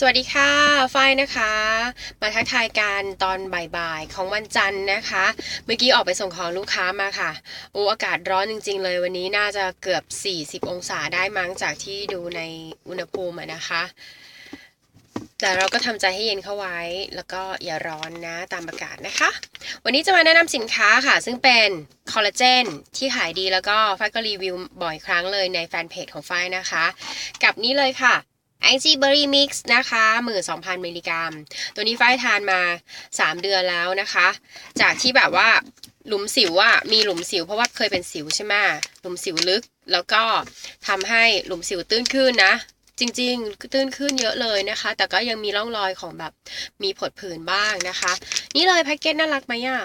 สวัสดีค่ะ ฝ้ายนะคะ มาทักทายกันตอนบ่ายๆ ของวันจันทร์นะคะ เมื่อกี้ออกไปส่งของลูกค้ามาค่ะ โอ้อากาศร้อนจริง ๆ เลยวันนี้น่าจะเกือบ 40 องศาได้มั้งจากที่ดูในอุณหภูมินะคะ แต่เราก็ทำใจให้เย็นเข้าไว้ แล้วก็อย่าร้อนนะตามอากาศนะคะ วันนี้จะมาแนะนำสินค้าค่ะ ซึ่งเป็นคอลลาเจนที่ขายดีแล้วก็ฝ้ายก็รีวิวบ่อยครั้งเลยในแฟนเพจของฝ้ายนะคะ กับนี้เลยค่ะ i g b e r r y Mix นะคะ12,000มิลลิกรัม ตัวนี้ฝ้ายทานมา 3 เดือนแล้วนะคะ จากที่แบบว่าหลุมสิวอะมีหลุมสิวเพราะว่าเคยเป็นสิวใช่ไหมหลุมสิวลึกแล้วก็ทำให้หลุมสิวตื้นขึ้นนะ จริงๆ ตื้นขึ้นเยอะเลยนะคะ แต่ก็ยังมีร่องรอยของแบบมีผดผื่นบ้างนะคะ นี่เลยแพ็กเกจน่ารักไหมอะ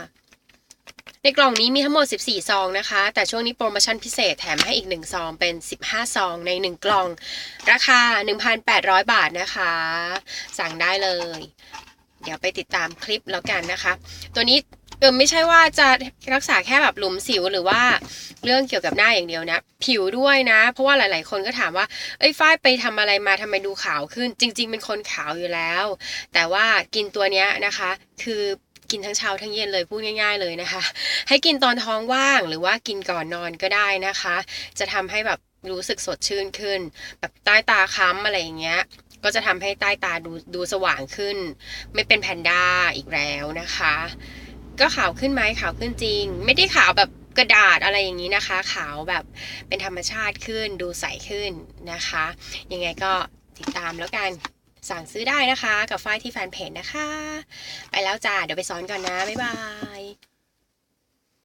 ในกล่องนี้มีทั้งหมด 14 ซองนะคะ แต่ช่วงนี้โปรโมชั่นพิเศษแถมให้อีก 1 ซองเป็น 15 ซองใน 1 กล่อง ราคา 1,800 บาทนะคะ สั่งได้เลย เดี๋ยวไปติดตามคลิปแล้วกันนะคะ ตัวนี้เออไม่ใช่ว่าจะรักษาแค่แบบหลุมสิวหรือว่าเรื่องเกี่ยวกับหน้าอย่างเดียวนะ ผิวด้วยนะ เพราะว่าหลาย ๆ คนก็ถามว่า เอ้ยฝ้ายไปทำอะไรมาทำไมดูขาวขึ้น จริง ๆ เป็นคนขาวอยู่แล้ว แต่ว่ากินตัวเนี้ยนะคะ คือ กินทั้งเช้าทั้งเย็นเลยพูดง่าย ๆ เลยนะคะ ให้กินตอนท้องว่างหรือว่ากินก่อนนอนก็ได้นะคะ จะทำให้แบบรู้สึกสดชื่นขึ้น แบบใต้ตาค้ำอะไรอย่างเงี้ย ก็จะทำให้ใต้ตาดูดูสว่างขึ้น ไม่เป็นแพนด้าอีกแล้วนะคะ ก็ขาวขึ้นไหมขาวขึ้นจริง ไม่ได้ขาวแบบกระดาษอะไรอย่างนี้นะคะ ขาวแบบเป็นธรรมชาติขึ้น ดูใสขึ้นนะคะ ยังไงก็ติดตามแล้วกัน สั่งซื้อได้นะคะ กับไฟที่แฟนเพจนะคะ ไปแล้วจ้า เดี๋ยวไปซ้อนก่อนนะ บ๊ายบาย